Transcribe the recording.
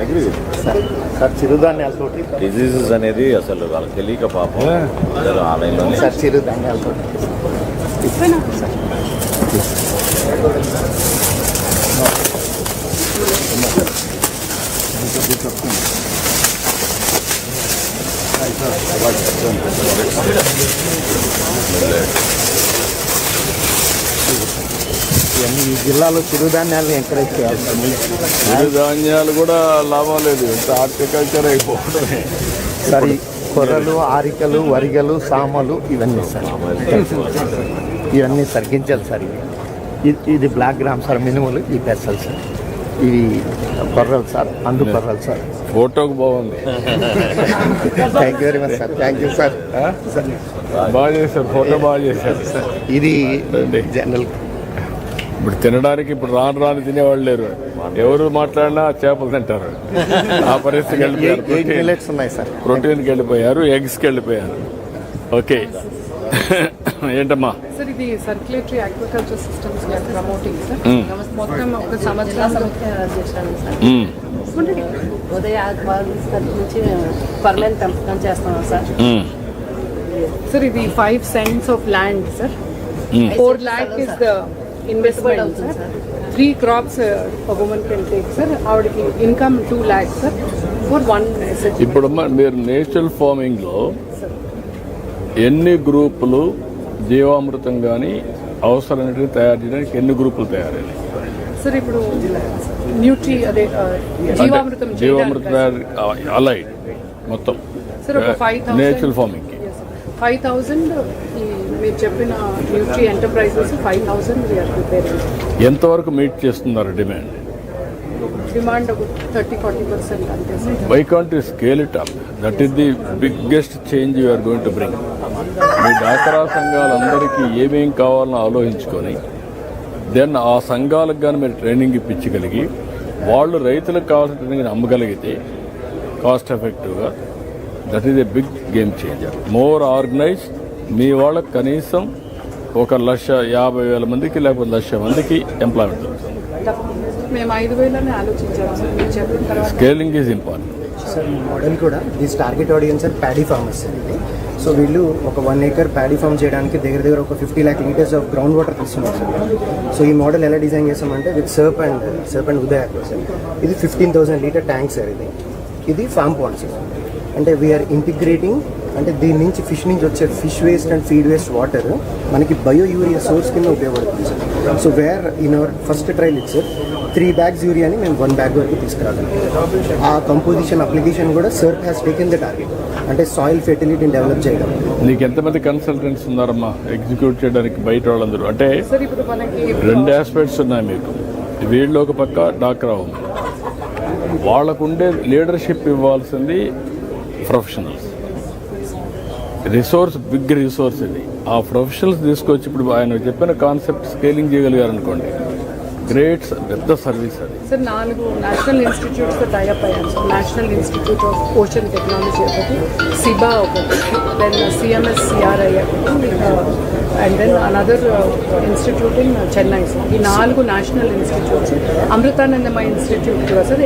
Agri sir sir చిరుధాన్యాలతోటి diseases అనేది అసలు వాళ్ళకి తెలియక పాపం అందరూ ఆన్లైన్లోనే సార్ చిరుధాన్యాలతోటి ఇవన్నీ ఈ జిల్లాలో చిరుధాన్యాలను ఎంకరేజ్ చేయాలి. ధాన్యాలు కూడా లాభం లేదు. హార్టికల్చర్ అయిపోవడమే. సార్ కొర్రలు ఆరికలు వరిగలు సామలు ఇవన్నీ సార్. ఇవన్నీ తగ్గించాలి సార్ ఇవి. ఇది- ఇది బ్లాక్ గ్రామ్ సార్ మినుములు ఈ పెసలు సార్. ఇవి కొర్రలు సార్ అందు కొర్రలు సార్. ఫోటోకు బాగుంది. Thank you very much sir thank you sir sir బాగా చేశారు ఫోటో బాగా చేశారు. ఇది రండి. జనరల్ ఇప్పుడు తినడానికి ఇప్పుడు రాను రాను తినేవాళ్ళు లేరు. ఎవరు మాట్లాడినా చేపలు తింటారు. ఆ పరిస్థితికి వెళ్ళిపోయారు. ప్రోటీన్కి వెళ్ళిపోయారు ఎగ్స్కి వెళ్ళిపోయారు. ఓకే. ఏంటమ్మా? సార్ ఇది circulatory agriculture systems promoting sir. Hmm. మొత్తం ఒక సంవత్సరం చేస్తాను సార్. మ్మ్. ఉదయ ఆదివారం నుంచి పర్లేదు పెంపకం చేస్తున్నాం సార్. ఇది five cents of land sir. Four lakh is the investment sir three crops women can take sir ఆవిడకి income two lakhs sir for one ఇప్పుడు మీరు నేచురల్ ఫార్మింగ్లో ఎన్ని గ్రూపులు జీవామృతం కానీ అవసరమైనవి తయారు చేయడానికి ఎన్ని గ్రూపులు తయారైనాయి? సార్ ఇప్పుడు న్యూట్రీ అదే జీవామృతం జీవామృతం అలైడ్ మొత్తం. Natural farming. ఫైవ్ థౌసండ్ ఈ మీరు చెప్పిన nutri enterprises five we are preparing ఎంతవరకు మీట్ చేస్తున్నారు డిమాండ్ డిమాండ్ ఒక థర్టీ ఫార్టీ పర్సెంట్ అంతే sir. Why can't you scale it up that is the biggest change you are going to bring మీ డాకరా సంఘాలందరికీ ఏమేం కావాలని ఆలోచించుకొని దెన్ ఆ సంఘాలకు కానీ మీరు ట్రైనింగ్ ఇప్పించగలిగి వాళ్ళు రైతులకు కావాల్సిన ట్రైనింగ్ అమ్మగలిగితే కాస్ట్ ఎఫెక్టివ్గా that is a big game changer more organise మీ వాళ్ళకి కనీసం ఒక లక్ష యాభై వేల మందికి లేకపోతే లక్ష మందికి ఎంప్లాయ్మెంట్ దొరుకుతుంది. Scaling is important sir. ఈ మోడల్ కూడా this target audience and paddy farmers అండి సో వీళ్ళు ఒక వన్ ఏకర్ ప్యాడీ ఫార్మ్ చేయడానికి దగ్గర దగ్గర ఒక fifty lakh litres of ground water తీసుకున్నారు సార్. సో ఈ మోడల్ ఎలా డిజైన్ చేసామంటే with SERP and SERP and Udaya sir. ఇది fifteen thousand litre tank sir ఇది. ఇది ఫార్మ్ పాండ్ సార్. అంటే వీఆర్ ఇంటిగ్రేటింగ్ అంటే దీని నుంచి ఫిష్ నుంచి వచ్చే fish waste and feed waste water మనకి బయో యూరియా సోర్స్ కింద ఉపయోగపడుతుంది sir. So where in our first trial it sir three bags యూరియాని మేము వన్ బ్యాగ్ వరకు తీసుకురాగలం. ఆ కంపోజిషన్ అప్లికేషన్ కూడా SERP has taken the target అంటే సాయిల్ ఫెర్టిలిటీని డెవలప్ చేయడం. నీకు ఎంతమంది కన్సల్టెంట్స్ ఉన్నారమ్మా? ఎగ్జిక్యూట్ చేయడానికి బయట వాళ్ళందరూ. అంటే సార్ ఇప్పుడు మనకి రెండు ఆస్పెక్ట్స్ ఉన్నాయి మీకు. వీళ్ళు ఒక పక్క డాక్రా ఉమెన్ వాళ్ళకుండే లీడర్షిప్ ఇవ్వాల్సింది ప్రొఫెషనల్స్. రిసోర్స్ బిగ్ రిసోర్స్ ఇది. ఆ ప్రొఫెషనల్స్ తీసుకొచ్చి ఇప్పుడు ఆయన చెప్పిన కాన్సెప్ట్ స్కేలింగ్ చేయగలిగారు అనుకోండి గ్రేట్ పెద్ద సర్వీస్ అది. సార్ నాలుగు నేషనల్ ఇన్స్టిట్యూట్స్తో టైఅప్ అయ్యాను sir national institute of ocean technology ఒకటి సిబా ఒకటి దెన్ సిఎంఎస్ సిఆర్ఐ ఒకటి and then another institute in Chennai sir ఈ నాలుగు నేషనల్ ఇన్స్టిట్యూట్స్ అమృతానందమయ ఇన్స్టిట్యూట్ కూడా సార్